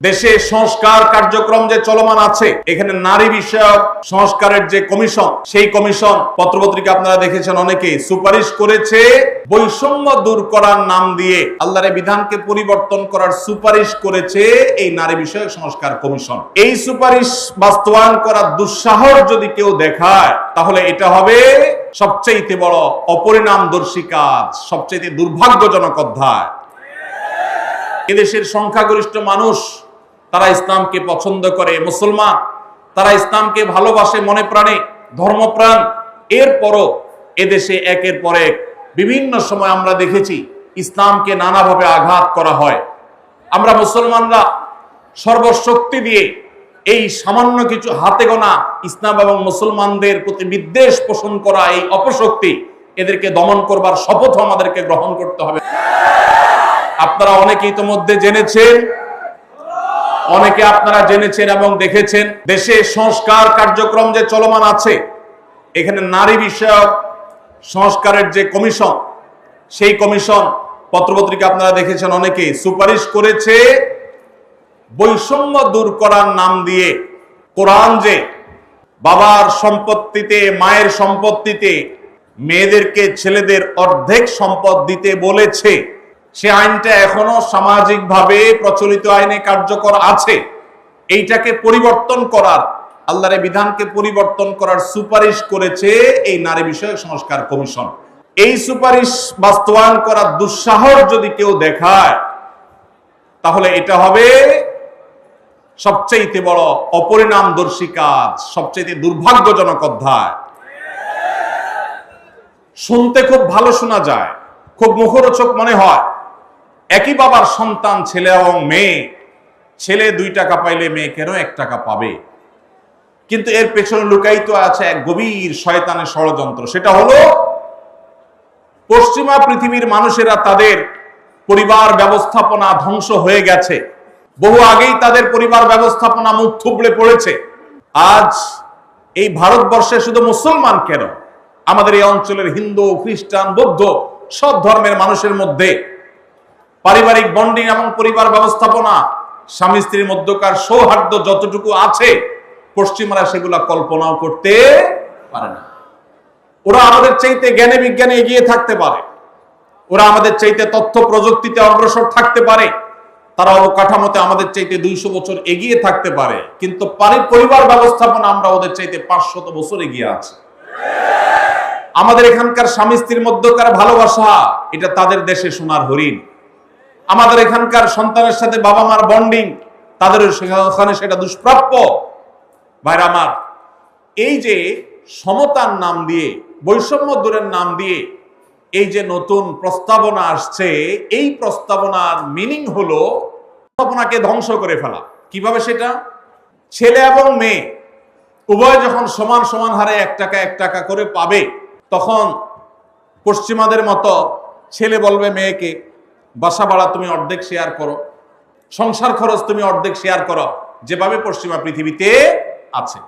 দেশে সংস্কার কার্যক্রম যে চলমান আছে, এখানে নারী বিষয়ক সংস্কারের যে কমিশন, সেই কমিশন পত্রপত্রিকা আপনারা দেখেছেন অনেকে সুপারিশ করেছে, বৈষম্য দূর করার নাম দিয়ে আল্লাহর বিধানকে পরিবর্তন করার সুপারিশ করেছে এই নারী বিষয়ক সংস্কার কমিশন। এই সুপারিশ বাস্তবায়ন করার দুঃসাহস যদি কেউ দেখায়, তাহলে এটা হবে সবচেয়ে বড় অপরিণামদর্শী কাজ সবচেয়ে দুর্ভাগ্যজনক অধ্যায়। এদেশের সংখ্যাগরিষ্ঠ মানুষ তারা ইসলামকে পছন্দ করে, মুসলমান। তারা ইসলামকে ভালোবাসে, মনে প্রাণে, ধর্মপ্রাণ। এরপরও এদেশে একের পর এক বিভিন্ন সময় আমরা দেখেছি ইসলামকে নানাভাবে আঘাত করা হয়। আমরা মুসলমানরা সর্বশক্তি দিয়ে এই সামান্য কিছু হাতে গোনা ইসলাম এবং মুসলমানদের প্রতি বিদ্বেষ পোষণ করা এই অপশক্তি এদেরকে দমন করবার শপথ আমাদেরকে গ্রহণ করতে হবে। আপনারা অনেকে ইতিমধ্যে জেনেছেন অনেকে আপনারা জেনেছেন এবং দেখেছেন, দেশে সংস্কার কার্যক্রম যে চলমান আছে, এখানে নারী বিষয়ক সংস্কারের যে কমিশন, সেই কমিশন পত্রপত্রিকা আপনারা দেখেছেন অনেকে সুপারিশ করেছে বৈষম্য দূর করার নাম দিয়ে কোরআন যে বাবার সম্পত্তিতে, মায়ের সম্পত্তিতে, মেয়েদেরকে ছেলেদের অর্ধেক সম্পদ দিতে বলেছে সে আইনটা এখনও সামাজিকভাবে প্রচলিত আইনে কার্যকর আছে। এইটাকে পরিবর্তন করার, আল্লাহর বিধানকে পরিবর্তন করার সুপারিশ করেছে এই নারী বিষয়ক সংস্কার কমিশন। এই সুপারিশ বাস্তবায়ন করার দুঃসাহস যদি কেউ দেখায়, তাহলে এটা হবে সবচেয়ে বড় অপরিণামদর্শী কাজ সবচেয়ে দুর্ভাগ্যজনক অধ্যায়। শুনতে খুব ভালো শোনা যায়, খুব মুখরোচক মনে হয়। একই বাবার সন্তান, ছেলে এবং মেয়ে। ছেলে দুই টাকা পাইলে মেয়ে কেন এক টাকা পাবে? কিন্তু এর পেছনে লুকায়িত আছে এক গভীর শয়তানের ষড়যন্ত্র। সেটা হলো, পশ্চিমা পৃথিবীর মানুষেরা তাদের পরিবার ব্যবস্থাপনা ধ্বংস হয়ে গেছে। বহু আগেই তাদের পরিবার ব্যবস্থাপনা মুখ থুবড়ে পড়েছে। আজ এই ভারতবর্ষে শুধু মুসলমান কেন? আমাদের এই অঞ্চলের হিন্দু, খ্রিস্টান, বৌদ্ধ সব ধর্মের মানুষের মধ্যে পারিবারিক বন্ডিং এবং পরিবার ব্যবস্থাপনা, স্বামী স্ত্রীর মধ্যকার সৌহার্দ্য যতটুকু আছে, পশ্চিমারা সেগুলা কল্পনাও করতে পারে না। ওরা আমাদের চাইতে জ্ঞানে বিজ্ঞানে এগিয়ে থাকতে পারে। ওরা আমাদের চাইতে তথ্য প্রযুক্তিতে অগ্রসর থাকতে পারে। তারা অবকাঠামোতে আমাদের চাইতে দুইশো বছর এগিয়ে থাকতে পারে। কিন্তু পারি পরিবার ব্যবস্থাপনা আমরা ওদের চাইতে পাঁচশত বছর এগিয়ে আছি। আমাদের এখানকার স্বামী স্ত্রীর মধ্যকার ভালোবাসা, এটা তাদের দেশে সোনার হরিণ। আমাদের এখানকার সন্তানের সাথে বাবা মার বন্ডিং তাদের সেখানে সেটা দুষ্প্রাপ্য। ভাইরা আমার, এই যে সমতার নাম দিয়ে, বৈষম্য দূরের নাম দিয়ে এই যে নতুন প্রস্তাবনা আসছে, এই প্রস্তাবনার মিনিং হলো প্রস্তাবনাকে ধ্বংস করে ফেলা। কীভাবে সেটা? ছেলে এবং মেয়ে উভয় যখন সমান সমান হারে এক টাকা এক টাকা করে পাবে, তখন পশ্চিমাদের মতো ছেলে বলবে মেয়েকে বাসা ভাড়া তুমি অর্ধেক শেয়ার করো, সংসার খরচ তুমি অর্ধেক শেয়ার করো, যেভাবে পশ্চিমা পৃথিবীতে আছে।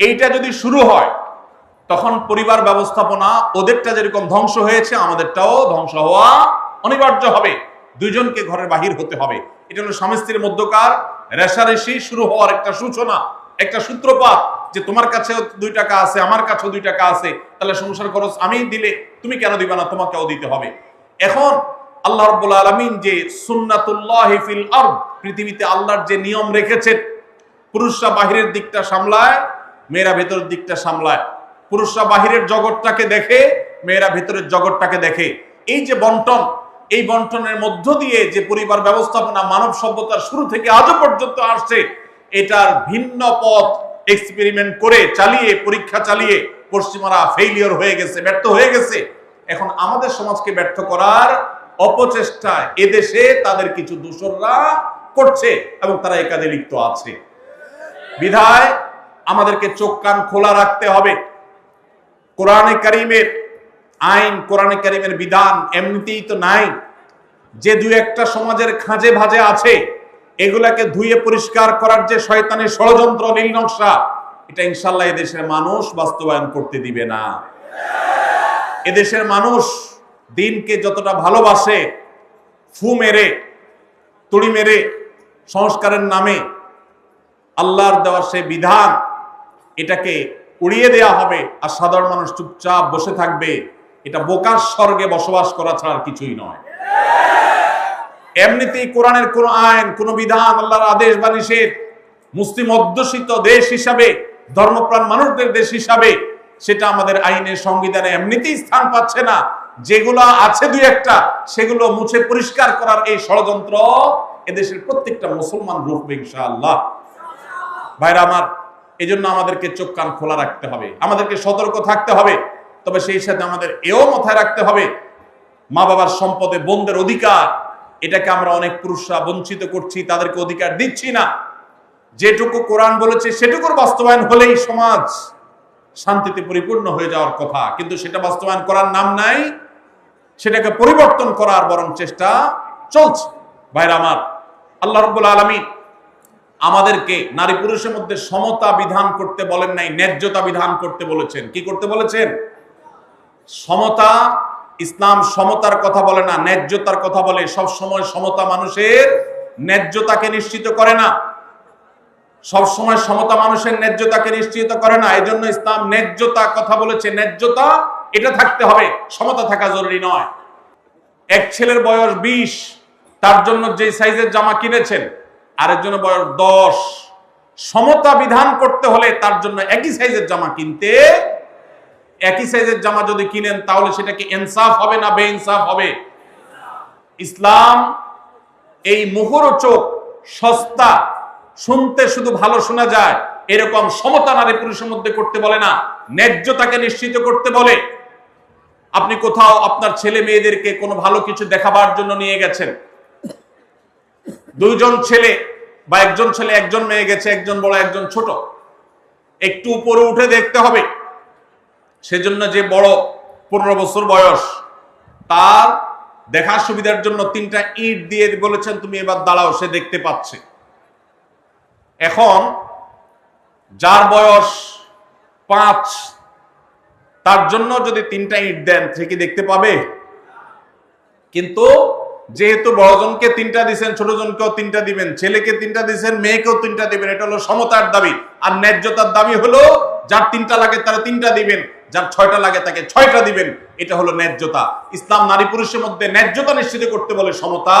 এইটা যদি শুরু হয়, তখন পরিবার ব্যবস্থাপনা ওদেরটা যেরকম ধ্বংস হয়েছে, আমাদেরটাও ধ্বংস হওয়া অনিবার্য হবে। দুইজনকে ঘরের বাহির হতে হবে। এটা হলো স্বামী স্ত্রীর মধ্যকার রেশারেশি শুরু হওয়ার একটা সূচনা, একটা সূত্রপাত যে তোমার কাছে দুই টাকা আছে, আমার কাছেও দুই টাকা আছে, তাহলে সংসার খরচ আমি দিলে তুমি কেন দিবা না, তোমাকেও দিতে হবে। এখন আল্লাহ রব্বুল আলমিন যে সুন্নাতুল্লাহ ফিল আরদ, পৃথিবীতে আল্লাহর যে নিয়ম রেখেছেন, পুরুষরা বাহিরের দিকটা সামলায়, মেয়েরা ভেতরের দিকটা সামলায়। পুরুষরা বাহিরের জগৎটাকে দেখে, মেয়েরা ভেতরের জগৎটাকে দেখে। এই যে বন্টন, এই বন্টনের মধ্য দিয়ে যে পরিবার ব্যবস্থাপনা মানব সভ্যতার শুরু থেকে আজও পর্যন্ত আসছে, এটার ভিন্ন পথ এক্সপেরিমেন্ট করে চালিয়ে, পরীক্ষা চালিয়ে পশ্চিমারা ফেইলিয়র হয়ে গেছে, ব্যর্থ হয়ে গেছে। এখন আমাদের সমাজকে ব্যর্থ করার অপচেষ্টা এদেশে তাদের কিছু দূষররা করছে এবং তারা এ কাজে লিপ্ত আছে। বিধায় আমাদেরকে চোখ কান খোলা রাখতে হবে। কোরআনে কারিমের আইন, কোরআনে কারিমের বিধান এমনিতেই তো নাই। যে দু একটা সমাজের খাঁজে ভাজে আছে, এগুলাকে ধুয়ে পরিষ্কার করার যে শয়তানের ষড়যন্ত্র নীল নকশা এটা ইনশাল্লাহ এদেশের মানুষ বাস্তবায়ন করতে দিবে না। এদেশের মানুষ দিনকে যতটা ভালোবাসে, ফু মেরে, তুড়ি মেরে, সংস্কারের নামে আল্লাহর দেওয়া সে বিধান, এটাকে উড়িয়ে দেয়া হবে আর সাধারণ মানুষ চুপচাপ বসে থাকবে, এটা বোকার স্বর্গে বসবাস করা ছাড়া কিছুই নয়। এমনিতেই কোরআনের কোন আইন, কোন বিধান, আল্লাহর আদেশ বা নিষেধ, মুসলিম অধ্যুষিত দেশ হিসাবে, ধর্মপ্রাণ মানুষদের দেশ হিসাবে, সেটা আমাদের আইনের সংবিধানে এমনিতেই স্থান পাচ্ছে না। যেগুলো আছে দুই একটা, সেগুলো মুছে পরিষ্কার করার এই ষড়যন্ত্র এদেশের প্রত্যেকটা মুসলমান রূপবে ইনশাআল্লাহ। ভাইরা আমার এই জন্য আমাদেরকে চোখ কান খোলা রাখতে হবে, আমাদেরকে সতর্ক থাকতে হবে, তবে সেই সাথে আমাদের এও মাথায় রাখতে হবে, মা বাবার সম্পদে বোনদের অধিকার, এটাকে আমরা অনেক পুরুষরা বঞ্চিত করছি, তাদেরকে অধিকার দিচ্ছি না। যেটুকু কোরআন বলেছে, সেটুকুর বাস্তবায়ন হলেই সমাজ শান্তিতে পরিপূর্ণ হয়ে যাওয়ার কথা, কিন্তু সেটা বাস্তবায়ন করার নাম নাই সেটাকে পরিবর্তন করার বরং চেষ্টা চলছে। ভাইরা আমার, আল্লাহ রব্বুল আলমী আমাদেরকে নারী পুরুষের মধ্যে সমতা বিধান করতে বলেন নাই, ন্যায্যতা বিধান করতে বলেছেন। কি করতে বলেছেন? সমতা, ইসলাম সমতার কথা বলে না, ন্যায্যতার কথা বলে। সব সময় সমতা মানুষের ন্যায্যতাকে নিশ্চিত করে না। সব সময় সমতা মানুষের ন্যায্যতাকে নিশ্চিত করে না। এজন্য ইসলাম ন্যায্যতা কথা বলেছে। ন্যায্যতা এটা থাকতে হবে, সমতা থাকা জরুরি নয়। এক ছেলের বয়স বিশ, তার জন্য যে সাইজের জামা কিনেছেন, আরেকজনের বয়স দশ। সমতা বিধান করতে হলে তার জন্য একই সাইজের জামা কিনতে, একই সাইজের জামা যদি কিনেন, তাহলে সেটা কি ইনসাফ হবে না বেইনসাফ হবে? ইসলাম, এই মুখরোচক সস্তা, শুনতে শুধু ভালো শোনা যায়, এরকম সমতা নারী পুরুষের মধ্যে করতে বলে না, ন্যায্যতাকে নিশ্চিত করতে বলে। আপনি কোথাও আপনার ছেলে মেয়েদেরকে কোনো ভালো কিছু দেখাবার জন্য নিয়ে গেছেন? দুইজন ছেলে বা একজন ছেলে, একজন মেয়ে গেছে, একজন বড়, একজন ছোট। একটু উপরে উঠে দেখতে হবে। সেজন্য যে বড় পনেরো বছর বয়স, তার দেখার সুবিধার জন্য তিনটা ইট দিয়ে বলেছেন, তুমি এবার দাঁড়াও, সে দেখতে পাচ্ছে। এখন যার বয়স পাঁচ তার জন্য যদি তিনটা ইট দেন, সে কি দেখতে পাবে? কিন্তু যেহেতু বড়জনকে তিনটা দিবেন ছোটজনকেও তিনটা দিবেন, ছেলেকে তিনটা দিবেন মেয়েকেও তিনটা দিবেন, এটা হলো সমতার দাবি। আর ন্যায্যতার দাবি হলো, যার তিনটা লাগে তারা তিনটা দিবেন, যার ছয়টা লাগে তাকে ছয়টা দিবেন, এটা হলো ন্যায্যতা। ইসলাম নারী পুরুষের মধ্যে ন্যায্যতা নিশ্চিত করতে বলে সমতা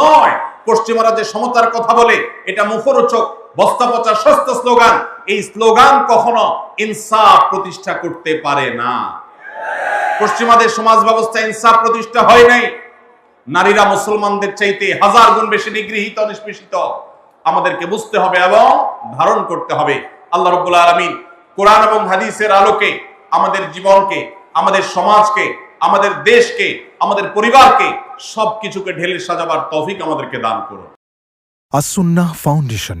নয়। পশ্চিমারা যে সমতার কথা বলে, এটা মুখরোচক। বস্তা পচা সস্তা স্লোগান। এই স্লোগান কখনো ইনসাফ প্রতিষ্ঠা করতে পারে না। পশ্চিমাদের সমাজ ব্যবস্থা ইনসাফ প্রতিষ্ঠা হয় নাই। নারীরা মুসলমানদের চাইতে হাজার গুণ বেশি নিগৃহীত, নিষ্পেষিত। আমাদেরকে বুঝতে হবে এবং ধারণ করতে হবে। আল্লাহ রব্বুল আলমিন কোরআন এবং হাদিসের আলোকে আমাদের জীবনকে, আমাদের সমাজকে, আমাদের দেশকে, আমাদের পরিবারকে সবকিছুকে ঢেলে সাজাবার তৌফিক আমাদেরকে দান করুন। আসুন্নাহ ফাউন্ডেশন